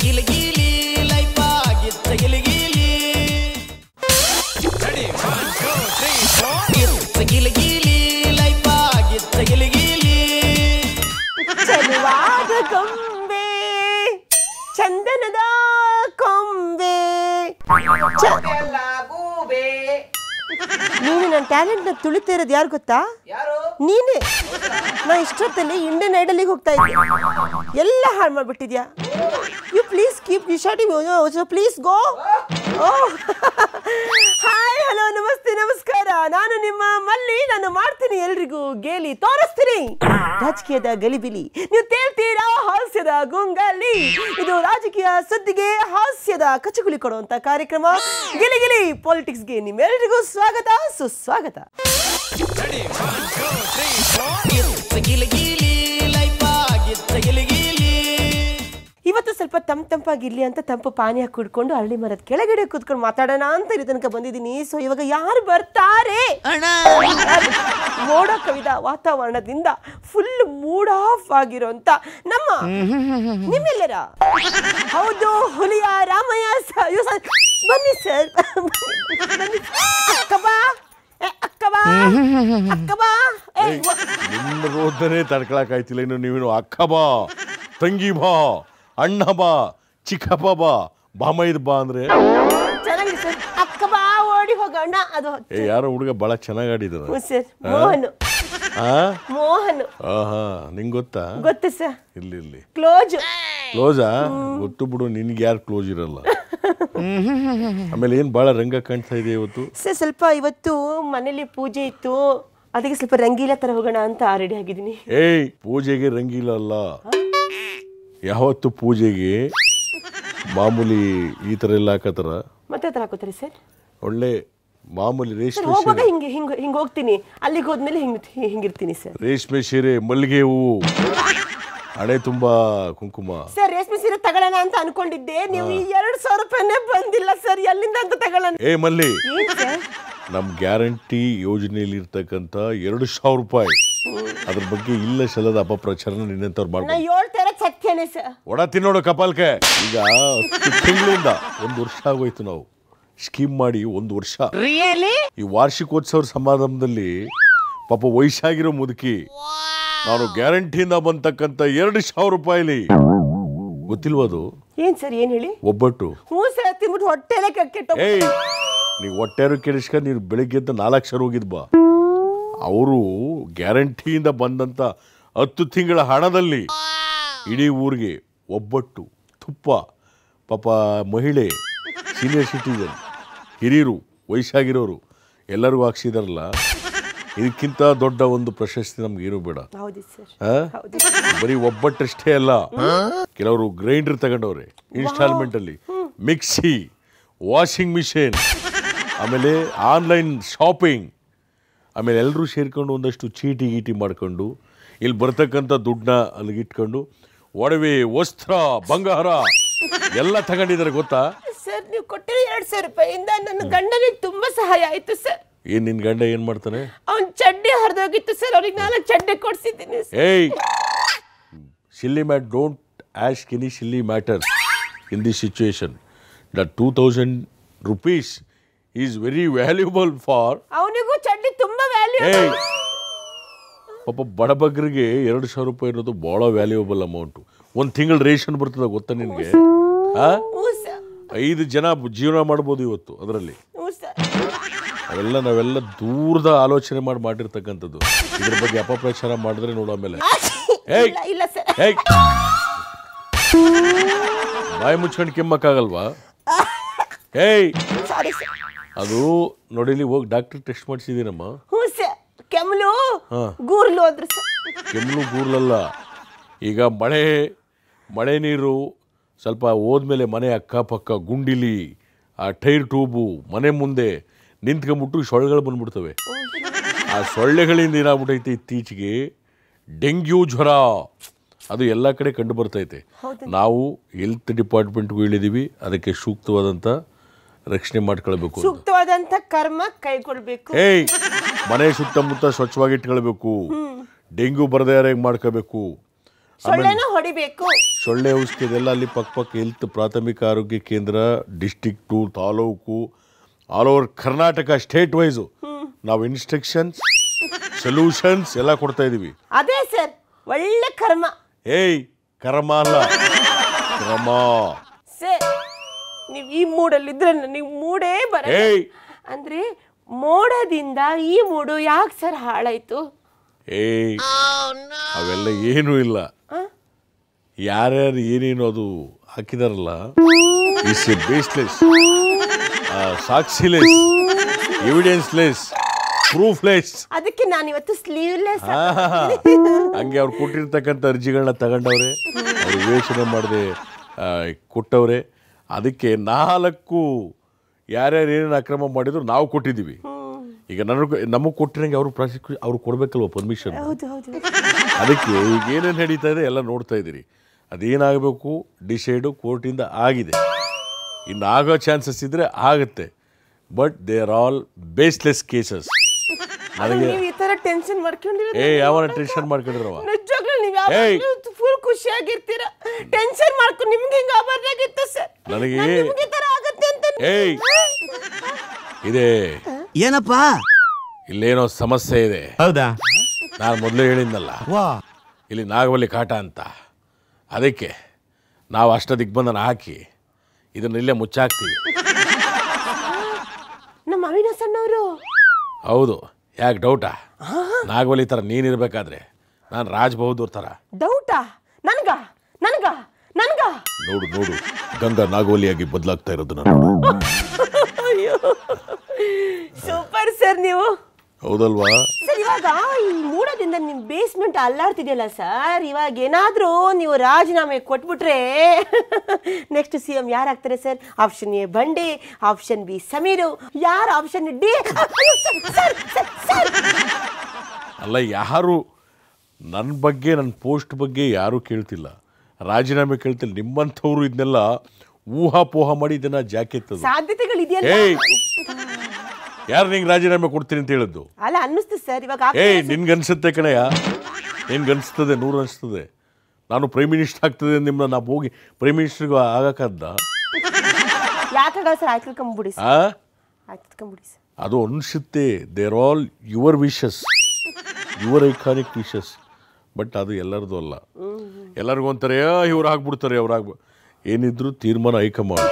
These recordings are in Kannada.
ಗಿಲಿ ಗಿಲಿ ಲೈಫ್ ಆಗಿತ್ತ ಗಿಲಿ ಗಿಲಿ. ಇತ್ತ ಗಿಲಿ ಗಿಲಿ ಲೈಫ್ ಆಗಿತ್ತ ಗಿಲಿ ಗಿಲಿ. ಚಲುವಾದ ಗೊಂಬೆ ಚಂದನದ ಕೊಂಬೆ. ಚ- ನೀನು ನನ್ನ ಟ್ಯಾಲೆಂಟ್ನ ತುಳಿತಾ ಇರೋದು ಯಾರು ಗೊತ್ತಾ? ನೀನೇ. ನಾ ಇಷ್ಟೊತ್ತಲ್ಲಿ ಇಂಡಿಯನ್ ಐಡಲಿಗೆ ಹೋಗ್ತಾ ಇದ್ದೆ. ಎಲ್ಲ ಹಾಳು ಮಾಡಿಬಿಟ್ಟಿದ್ಯಾ? You please keep you shooting so please go hi hello ನಮಸ್ತೆ, ನಮಸ್ಕಾರ. ನಾನು ನಿಮ್ಮ ಮಲ್ಲಿ, ನಾನು ಮಾಡ್ತೀನಿ ಎಲ್ರಿಗೂ ಗೇಲಿ ತೋರಿಸ್ತೀನಿ. ರಾಜಕೀಯದ ಗಲಿಬಿಲಿ. ನೀವು ತೇಳ್ತೀರಾ ಹಾಸ್ಯದ ಗುಂಗಲಿ? ಇದು ರಾಜಕೀಯ ಸುದ್ದಿಗೆ ಹಾಸ್ಯದ ಕಚಗುಳಿ ಕೊಡುವಂತ ಕಾರ್ಯಕ್ರಮ. ಗಿಲಿ ಗಿಲಿ ಪಾಲಿಟಿಕ್ಸ್ಗೆ ನಿಮ್ಮೆಲ್ಲರಿಗೂ ಸ್ವಾಗತ, ಸುಸ್ವಾಗತ. ಇವತ್ತು ಸ್ವಲ್ಪ ತಂಪ್ ತಂಪಾಗಿರ್ಲಿ ಅಂತ ತಂಪು ಪಾನೀಯ ಕುಡ್ಕೊಂಡು ಅರಳಿ ಮರದ ಕೆಳಗಡೆ ಕೂತ್ಕೊಂಡು ಮಾತಾಡೋಣ ಅಂತ ಇಲ್ಲಿ ತನಕ ಬಂದಿದ್ದೀನಿ. ಸೊ ಇವಾಗ ಯಾರು ಬರ್ತಾರೆ? ಮೋಡ ಕವಿದ ವಾತಾವರಣದಿಂದ ಫುಲ್ ಮೂಡ್ ಆಫ್ ಆಗಿರೋಂತ ನಮ್ಮ ನಿಮ್ಮೆಲ್ಲರ. ಹೌದು ಹುಲಿಯ ರಾಮಯ್ಯ ಬನ್ನಿ ಸರ್. ಬನ್ನಿ. ಅಕ್ಕ ನಿಮ್ಮ ರೋದನೆ ತಡ್ಕೊಳಕ್ ಆಯ್ತಿಲ್ಲ. ಇನ್ನು ನೀವೇನು ಅಕ್ಕ ಬಾ ತಂಗಿ ಬಾ ಅಣ್ಣ ಬಾ ಚಿಕ್ಕಪ್ಪ ಬಾ ಬಾಮೈದ್ ಬಾ ಅಂದ್ರೆ. ಓಡಿ ಹೋಗೋಣ ಅದು ಏ ಯಾರೋ ಹುಡುಗ ಬಹಳ ಚೆನ್ನಾಗಿ ಆಡಿದ್ರು ಮೋಹನ್. ಆಹಾ ನಿಂಗೆ ಗೊತ್ತಾ? ಗೊತ್ತು ಸರ್. ಇಲ್ಲಿ ಇಲ್ಲಿ. ಕ್ಲೋಜ್. ಕ್ಲೋಸಾ ಗೊತ್ತು ಬಿಡು ನಿನ್ಗೆ ಯಾರು ಕ್ಲೋಸ್ ಇರಲ್ಲ. ಆಮೇಲೆ ಏನು ಬಹಳ ರಂಗ ಕಾಣ್ತಾ ಇದೆ ಇವತ್ತು? ಸರ್ ಸ್ವಲ್ಪ ಇವತ್ತು ಮನೇಲಿ ಪೂಜೆ ಇತ್ತು. ಅದಕ್ಕೆ ಸ್ವಲ್ಪ ರಂಗೀಲ ತರ ಹೋಗೋಣ ಅಂತ ರೆಡಿ ಆಗಿದ್ದೀನಿ. ಏಯ್ ಪೂಜೆಗೆ ರಂಗೀಲ ಅಲ್ಲ. ಯಾವತ್ತು ಪೂಜೆಗೆ ಮಾಮೂಲಿ ಈ ತರ ಎಲ್ಲ ಹಾಕತ್ತಾರ? ಮತ್ತೆ ತರ ಹಾಕೋತಾರೆ ಸರ್? ಒಳ್ಳೆ ಮಾಮೂಲಿ ಸರ್ ರೇಷ್ಮೆ ಹೋಗುವಾಗ ಹಿಂಗೆ ಹಿಂಗೆ ಹಿಂಗೆ ಹೋಗ್ತೀನಿ. ಅಲ್ಲಿಗೆ ಹೋದ್ಮೇಲೆ ಹಿಂಗೆ ಹಿಂಗಿರ್ತೀನಿ ಸರ್. ರೇಷ್ಮೆ ಸೀರೆ ಮಲ್ಲಿಗೆ ಹೂವು. ಹಣೆ ತುಂಬಾ ಕುಂಕುಮ. ಸರ್ ರೇಷ್ಮೆ ಸೀರೆ ತಗೊಳ್ಳೋಣ ಅಂತ ಅನ್ಕೊಂಡಿದ್ದೆ. ನೀವು ಈ ಎರಡು ಸಾವಿರ ರೂಪಾಯಿನೇ ಬಂದಿಲ್ಲ ಸರ್ ಎಲ್ಲಿಂದ ಅಂತ ತಗೊಳ್ಳೋಣ? ಏ ಮಲ್ಲಿ. ನಮ್ ಗ್ಯಾರಂಟಿ ಯೋಜನೆಯಲ್ಲಿ ಇರ್ತಕ್ಕಂಥ ಎರಡು ಸಾವಿರ ರೂಪಾಯಿ. ಅದ್ರ ಬಗ್ಗೆ ಇಲ್ಲ ಸಲ್ಲದ ಅಪಪ್ರಚಾರನ ನಿನ್ನಂತವ್ರು ನಾ ಮಾಡ್ಬೋದು ಹೇಳ್ತಾ ಇರೋದು ಸತ್ಯನೇ ಸರ್ ಒಡ ತಿನ್ನೋಡು ಕಪಾಲ್ಕೆ ಈಗ ಹತ್ತು ತಿಂಗಳಿಂದ ಒಂದು ವರ್ಷ ಆಗೋಯ್ತು ನಾವು. ಸ್ಕೀಮ್ ಮಾಡಿ ಒಂದು ವರ್ಷ. ಈ ವಾರ್ಷಿಕೋತ್ಸವ ಸಮಾರಂಭದಲ್ಲಿ ಪಾಪ ವಯಸ್ಸಾಗಿರೋ ಮುದುಕಿ. ನಾನು ಗ್ಯಾರಂಟಿಯಿಂದ ಬಂತಕ್ಕಂತ ಎರಡು ಸಾವಿರ ರೂಪಾಯಿಲಿ. ಗೊತ್ತಿಲ್ವದು? ಏನ್ ಸರ್ ಏನ್ ಹೇಳಿ? ಒಬ್ಬಟ್ಟು. ಹ್ಞೂ ಸರ್ ತಿನ್ಬಿಟ್ಟು ಹೊಟ್ಟೆಲೆ ಕೆಟ್ಟ ಏಯ್ ನೀವು ಹೊಟ್ಟೆರು ನೀನು ಬೆಳಿಗ್ಗೆ ಎದ್ದು ನಾಲ್ಕು ಸರ್ ಹೋಗಿದ್ ಬಾ. ಅವರು ಗ್ಯಾರಂಟಿಯಿಂದ ಬಂದಂತ ಹತ್ತು ತಿಂಗಳ ಹಣದಲ್ಲಿ ಇಡೀ ಊರಿಗೆ ಒಬ್ಬಟ್ಟು ತುಪ್ಪ ಪಾಪ ಮಹಿಳೆ ಸೀನಿಯರ್ ಸಿಟಿಜನ್ ಹಿರಿಯರು ವಯಸ್ಸಾಗಿರೋರು ಎಲ್ಲರಿಗೂ ಹಾಕ್ಸಿದಾರಲ್ಲ. ಇದಕ್ಕಿಂತ ದೊಡ್ಡ ಒಂದು ಪ್ರಶಸ್ತಿ ನಮ್ಗೆ ಏನು ಬೇಡ. ಆ? ಬರೀ ಒಬ್ಬಟ್ಟಷ್ಟೇ ಅಲ್ಲ. ಕೆಲವರು ಗ್ರೈಂಡರ್ ತಗೊಂಡವ್ರೆ ಇನ್ಸ್ಟಾಲ್ಮೆಂಟ್ ಅಲ್ಲಿ. ಮಿಕ್ಸಿ ವಾಷಿಂಗ್ ಮಿಷಿನ್ ಆಮೇಲೆ ಆನ್ಲೈನ್ ಶಾಪಿಂಗ್. ಆಮೇಲೆ ಎಲ್ಲರೂ ಸೇರ್ಕೊಂಡು ಒಂದಷ್ಟು ಚೀಟಿ ಗೀಟಿ ಮಾಡ್ಕೊಂಡು ಇಲ್ಲಿ ಬರ್ತಕ್ಕಂಥ ದುಡ್ಡನ್ನ ಅಲ್ಲಿಗೆ ಇಟ್ಕೊಂಡು ಒಡವೆ ವಸ್ತ್ರ ಬಂಗಾರ ಎಲ್ಲ ತಗೊಂಡಿದ್ದಾರೆ ಗೊತ್ತಾ? ಸರ್ ನೀವು ಕೊಟ್ಟಿರೋ ಎರಡು ಸಾವಿರ ರೂಪಾಯಿಯಿಂದ ನನ್ನ ಗಂಡನಿಗೆ ತುಂಬಾ ಸಹಾಯ ಆಯಿತು ಸರ್ ಏನ್ ನಿನ್ ಗಂಡ ಏನ್ ಮಾಡ್ತಾನೆ? ಅವ್ನ್ ಚಡ್ಡಿ ಹರಿದೋಗಿತ್ತು ಸರ್ ಅವ್ರಿಗೆ ನಾನು ಚಡ್ಡೆ ಕೊಡ್ಸಿದ್ದೀನಿ ಏಯ್! Silly mat don't ask ಕಿನಿ silly matter in this situation the 2000 rupees is very valuable for ಅವನಿಗೂ ಚಡ್ಡಿ ತುಂಬಾ ವ್ಯಾಲ್ಯೂ ಪಾಪ ಬಡಬಗ್ರಿಗೆ ಎರಡು ಸಾವಿರ ರೂಪಾಯಿ ಇರೋದು ಭಾಳ ವ್ಯಾಲ್ಯೂಬಲ್ ಅಮೌಂಟು ಒಂದು ತಿಂಗಳು ರೇಷನ್ ಬರ್ತದೆ ಗೊತ್ತಾ ನಿನಗೆ? ಐದು ಜನ ಜೀವನ ಮಾಡ್ಬೋದು ಇವತ್ತು ಅದರಲ್ಲಿ. ಅವೆಲ್ಲ ನಾವೆಲ್ಲ ದೂರದ ಆಲೋಚನೆ ಮಾಡಿ ಮಾಡಿರ್ತಕ್ಕಂಥದ್ದು. ಇದ್ರ ಬಗ್ಗೆ ಅಪಪ್ರಚಾರ ಮಾಡಿದ್ರೆ ನೋಡೋ ಆಮೇಲೆ. ಇಲ್ಲ ಇಲ್ಲ ಸರ್. ಹೇಯ್ ಬಾಯಿ ಮುಚ್ಕೊಂಡು ಕೆಮ್ಮಕ್ಕಾಗಲ್ವಾ? ಏಯ್! ಸಾರಿ ಸರ್ ಅದು ನೋಡಿಲಿ ಹೋಗಿ ಡಾಕ್ಟರ್ ಟೆಸ್ಟ್ ಮಾಡಿಸಿದೀನಮ್ಮ ಹ್ಞೂ ಸರ್. ಕೆಮ್ಮಲು ಹಾ. ಗೂರ್ಲು ಅಂದ್ರು ಸರ್. ಕೆಮ್ಮಲು ಕೂರ್ಲಲ್ಲ ಈಗ ಮಳೆ ಮಳೆ ನೀರು ಸ್ವಲ್ಪ ಹೋದ್ಮೇಲೆ ಮನೆ ಅಕ್ಕಪಕ್ಕ ಗುಂಡಿಲಿ ಆ ಟೈರ್ ಟ್ಯೂಬು ಮನೆ ಮುಂದೆ ನಿಂತ್ಕೊಂಡ್ಬಿಟ್ಟು ಸೊಳ್ಳೆಗಳು ಬಂದ್ಬಿಡ್ತವೆ. ಆ ಸೊಳ್ಳೆಗಳಿಂದ ಏನಾಗ್ಬಿಟ್ಟೈತೆ ಇತ್ತೀಚೆಗೆ ಡೆಂಗ್ಯೂ ಜ್ವರ. ಅದು ಎಲ್ಲ ಕಡೆ ಕಂಡು ಬರ್ತೈತೆ. ನಾವು ಹೆಲ್ತ್ ಡಿಪಾರ್ಟ್ಮೆಂಟ್ಗೂ ಹೇಳಿದೀವಿ ಅದಕ್ಕೆ ಸೂಕ್ತವಾದಂಥ ರಕ್ಷಣೆ ಮಾಡ್ಕೊಳ್ಬೇಕು ಸೂಕ್ತವಾದಂಥ ಸೂಕ್ತವಾದಂತ ಕರ್ಮ ಕೈಗೊಳ್ಬೇಕು. ಏಯ್ ಮನೆ ಸುತ್ತಮುತ್ತ ಸ್ವಚ್ಛವಾಗಿ ಇಟ್ಕೊಳ್ಬೇಕು. ಡೆಂಗ್ಯೂ ಬರದೇ ಯಾರಿಗೆ ಮಾಡ್ಕೋಬೇಕು ಹೊಡಿಬೇಕು. ಸೊಳ್ಳೆ ಔಷಧಿ ಇದೆಲ್ಲ ಅಲ್ಲಿ ಪಕ್ಕ ಪಕ್ಕ ಹೆಲ್ತ್ ಪ್ರಾಥಮಿಕ ಆರೋಗ್ಯ ಕೇಂದ್ರ district taluk all over Karnataka state wise ನಾವು ಇನ್ಸ್ಟ್ರಕ್ಷನ್ಸ್ ಸೊಲ್ಯೂಷನ್ಸ್ ಎಲ್ಲ ಕೊಡ್ತಾ ಇದ್ದೀವಿ ಅದೇ ಸರ್ ಒಳ್ಳೆ ಕರ್ಮ ಏಯ್ ಕರ್ಮ ಅಲ್ಲ ಕ್ರಮ ಸರ್ ನೀವು ಈ ಮೂಡಲ್ಲಿ ಇದ್ರೆ ನೀವು ಮೂಡೇ ಬರ ಏಯ್ ಅಂದ್ರೆ ಮೋಡದಿಂದ ಈ ಮೂಡು ಯಾಕೆ ಸರ್ ಹಾಳಾಯ್ತು ಏಯ್ ಅವೆಲ್ಲ ಏನೂ ಇಲ್ಲ ಯಾರ್ಯಾರು ಏನೇನು ಅದು ಹಾಕಿದಾರಲ್ಲ ಇಸ್ ಎ ಬೇಸ್ಲೆಸ್ ಸಾಕ್ಷಿಲೆಸ್ ಎವಿಡೆನ್ಸ್ಲೆಸ್ ಪ್ರೂಫ್ಲೆಸ್ ಅದಕ್ಕೆ ನಾನು ಇವತ್ತು ಸ್ಲೀವ್ಲೆಸ್ ಹಂಗೆ ಅವ್ರು ಕೊಟ್ಟಿರ್ತಕ್ಕಂಥ ಅರ್ಜಿಗಳನ್ನ ತಗೊಂಡವ್ರೆ ಅವ್ರು ವಿವೇಚನೆ ಮಾಡದೆ ಕೊಟ್ಟವ್ರೆ. ಅದಕ್ಕೆ ನಾಲ್ಕು ಯಾರ್ಯಾರು ಏನೇನು ಅಕ್ರಮ ಮಾಡಿದ್ರು ನಾವು ಕೊಟ್ಟಿದ್ದೀವಿ. ಈಗ ನನಗೆ ನಮಗೆ ಕೊಟ್ಟಿರಂಗೆ ಅವರು ಪ್ರಾಸಿಕ್ಯೂ ಅವ್ರು ಕೊಡಬೇಕಲ್ವ ಪರ್ಮಿಷನ್ ಅದಕ್ಕೆ ಈಗ ಏನೇನು ನಡೀತಾ ಇದೆ ಎಲ್ಲ ನೋಡ್ತಾ ಇದ್ದೀರಿ. ಅದೇನಾಗಬೇಕು ಡಿಸೈಡು ಕೋರ್ಟಿಂದ ಆಗಿದೆ. ಇನ್ನು ಆಗೋ ಚಾನ್ಸಸ್ ಇದ್ದರೆ ಆಗುತ್ತೆ. But they are all baseless cases ನನಗೆ ಈ ತರ ಟೆನ್ಷನ್ ಮಾಡ್ಕೊಂಡಿರೋ ಏ ಯಾವನ ಟೆನ್ಷನ್ ಮಾಡ್ಕೊಂಡಿದ್ರವ ನಿಜವಾಗ್ಲೂ ನೀವು ಏಯ್! ಯಾವಾಗಲೂ ಫುಲ್ ಖುಷಿಯಾಗಿರ್ತೀರ. ಟೆನ್ಷನ್ ಮಾಡ್ಕೊಂಡು ನಿಮ್ಗೆ ಹಿಂಗ ಆಗಬಾರ್ದಾಗಿತ್ತು ಸರ್? ನನಗೆ ನಾನ್ ನಿಮ್ಗೆ ತರ ಆಗತ್ತೆ ಅಂತ ಏಯ್! ಇದೆ. ಏನಪ್ಪ? ಇಲ್ಲೇನೋ ಸಮಸ್ಯೆ ಇದೆ. ಹೌದಾ? ನಾನು ಮೊದಲು ಹೇಳಿದ್ನಲ್ಲ. ವಾ. ಇಲ್ಲಿ ನಾಗವಲ್ಲಿ ಕಾಟ ಅಂತ. ಅದಕ್ಕೆ ನಾವು ಅಷ್ಟ ದಿಗ್ಬಂಧನ ಹಾಕಿ ಇದನ್ನ ಇಲ್ಲೇ ಮುಚ್ಚಾಕ್ತೀವಿ. ನಮ್ಮ ಅವಿನಾಶ್ ಅಣ್ಣವರು ಹೌದು ಯಾಕೆ ಡೌಟಾ? ನಾಗವಲ್ಲಿ ಥರ ನೀನಿರ್ಬೇಕಾದ್ರೆ ನಾನು ರಾಜ್ ಬಹದ್ದೂರ್ ಥರ. ಡೌಟಾ? ನನ್ಗ? ನನ್ಗ? ನನ್ಗ? ನೋಡು ನೋಡು ಗಂಗಾ ನಾಗವಲಿಯಾಗಿ ಬದಲಾಗ್ತಾ ಇರೋದು ನಾನು. ಅಯ್ಯೋ. ಸೂಪರ್ ಸರ್ ನೀವು. ಹೌದಲ್ವಾ? ಸರ್ ಇವಾಗ ಈ ಮೂಡದಿಂದ ನಿಮ್ ಬೇಸ್ಮೆಂಟ್ ಅಲ್ಲಾಡ್ತಿದೆಯಲ್ಲ ಸರ್? ಇವಾಗ ಏನಾದ್ರೂ ನೀವು ರಾಜೀನಾಮೆ ಕೊಟ್ಬಿಟ್ರೆ ನೆಕ್ಸ್ಟ್ ಸಿ ಎಂ ಯಾರಾಗ್ತಾರೆ ಸರ್? ಆಪ್ಷನ್ ಎ ಬಂಡೆ ಆಪ್ಷನ್ ಬಿ ಸಮೀರು. ಯಾರು ಆಪ್ಷನ್ ಡಿ? ಅಲ್ಲ ಯಾರು? ನನ್ನ ಬಗ್ಗೆ ನನ್ನ ಪೋಸ್ಟ್ ಬಗ್ಗೆ ಯಾರೂ ಕೇಳ್ತಿಲ್ಲ. ರಾಜೀನಾಮೆ ಕೇಳ್ತಿಲ್ಲ. ನಿಮ್ಮಂಥವ್ರು ಇದನ್ನೆಲ್ಲ ಊಹಾಪೋಹ ಮಾಡಿ ಇದನ್ನ ಜಾಕೆತ್ತದು ಸಾಧ್ಯತೆಗಳಿದೆಯಲ್ಲ. ಯಾರು ನಿಂಗೆ ರಾಜೀನಾಮೆ ಕೊಡ್ತೀನಿ ಅಂತ ಹೇಳಿದ್ದು? ಅಲ್ಲ ಅನ್ನಿಸ್ತು ಸರ್ ಇವಾಗ ಏಯ್ ನಿನ್ಗೆ ಅನಿಸುತ್ತೆ ನಿನ್ಗನ್ಸುತ್ತೆ ನಿನ್ಗೆ ಅನಿಸ್ತದೆ ನೂರು ಅನಿಸ್ತದೆ ನಾನು ಪ್ರೈಮ್ ಮಿನಿಸ್ಟರ್ ಆಗ್ತದೆ ನಿಮ್ಮನ್ನ ನಾ ಹೋಗಿ ಪ್ರೈಮ್ ಮಿನಿಸ್ಟರ್ಗೆ ಆಗಕ್ಕದ್ದ ಯಾಕಾಗಲ್ಲ ಸರ್ ಆಯ್ತು ತಿಳ್ಕೊಂಬಿಡಿ ಸರ್. ಆ? ಆಯ್ತು ತಿಳ್ಕೊಂಬಿಡಿ ಸರ್. ಅದು ಅನಿಸುತ್ತೆ. They're all your wishes your iconic wishes but ಅದು ಎಲ್ಲರದು ಅಲ್ಲ. ಎಲ್ಲರಿಗೂ ಅಂತಾರೆ ಇವ್ರು ಆಗ್ಬಿಡ್ತಾರೆ ಅವ್ರು ಆಗ್ಬ ಏನಿದ್ರು ತೀರ್ಮಾನ ಐಕಮಾಂಡ್